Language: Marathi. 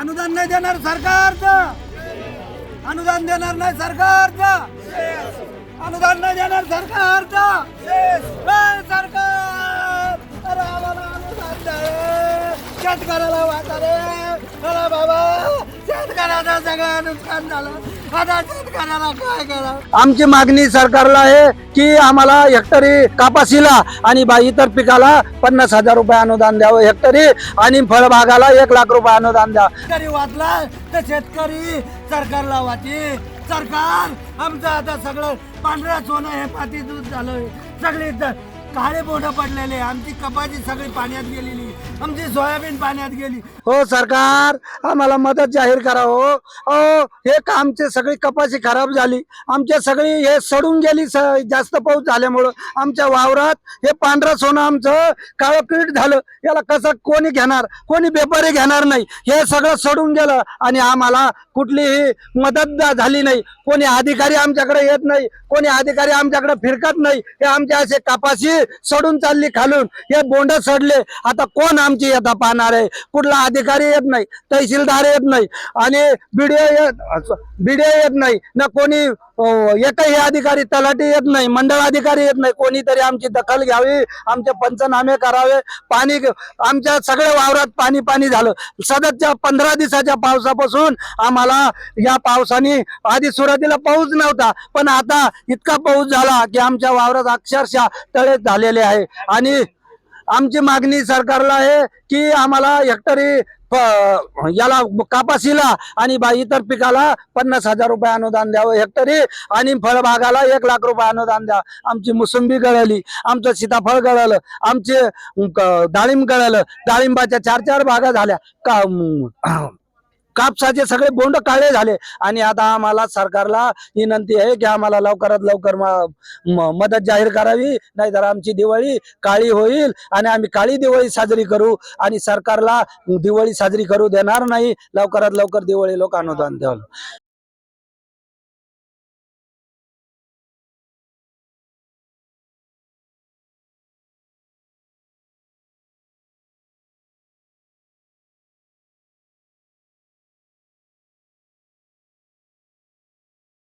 अनुदान नाही देणार सरकारचं. अनुदान देणार नाही सरकारचं. अनुदान नाही देणार सरकारचं. सरकार. अरे आम्हाला अनुदान द्या शेतकऱ्याला वाचा रे बाबा. शेतकऱ्याचं सगळं नुकसान झालं. आमची मागणी सरकारला आहे की आम्हाला हेक्टरी कापासीला आणि बा इतर पिकाला पन्नास हजार रुपये अनुदान द्यावं हेक्टरी आणि फळबागाला एक लाख रुपये अनुदान द्या. शेतकरी वाचला तर शेतकरी सरकारला वाची सरकार आमचं आता सगळं पांढरा सोनं हे पाती दूध झालं. सगळी काळे बोट पडलेले आमची कपाची सगळी पाण्यात गेलेली आमची सोयाबीन पाण्यात गेली. हो सरकार आम्हाला मदत जाहीर करा हो. अहो हे का आमचे सगळी कपाशी खराब झाली? आमच्या सगळी हे सडून गेली स- जास्त पाऊस झाल्यामुळं. आमच्या वावरात हे पांढरं सोनं आमचं काळं पीठ झालं. याला कसं कोणी घेणार? कोणी बेपारी घेणार नाही. हे सगळं सडून गेलं आणि आम्हाला कुठलीही मदत झाली नाही. कोणी अधिकारी आमच्याकडे येत नाही. कोणी अधिकारी आमच्याकडे फिरकत नाही. हे आमचे असे कपाशी सडून चालली खालून. हे बोंड सडले. आता कोण आमची येता पाहणार आहे? कुठला अधिकारी येत नाही. तहसीलदार येत नाही. आणि बीडीओ येत बीडीओ येत नाही. ना कोणी एकही अधिकारी तलाठी येत नाही. मंडळ अधिकारी येत नाही. कोणीतरी आमची दखल घ्यावी आमचे पंचनामे करावे. पाणी आमच्या सगळ्या वावरात पाणी पाणी झालं. सततच्या पंधरा दिवसाच्या पावसापासून आम्हाला या पावसाने आधी सुरुवातीला पाऊस नव्हता. पण आता इतका पाऊस झाला की आमच्या वावरात अक्षरशः तळे झालेले आहे. आणि आमची मागणी सरकारला आहे की आम्हाला हेक्टरी याला कापासीला आणि बा इतर पिकाला पन्नास हजार रुपये अनुदान द्यावं. हेक्टरी आणि फळबागाला एक लाख रुपये अनुदान द्या. आमची मोसंबी गळली आमचं सीताफळ गळलं आमचे क- डाळिंब गळलं. डाळिंबाच्या चार चार बागा झाल्या. का कापसाचे सगळे बोंड काळे झाले. आणि आता आम्हाला सरकारला विनंती आहे की आम्हाला लवकरात लवकर मदत जाहीर करावी नाहीतर आमची दिवाळी काळी होईल आणि आम्ही काळी दिवाळी साजरी करू आणि सरकारला दिवाळी साजरी करू देणार नाही. लवकरात लवकर दिवाळी लोक अनुदान द्यावं.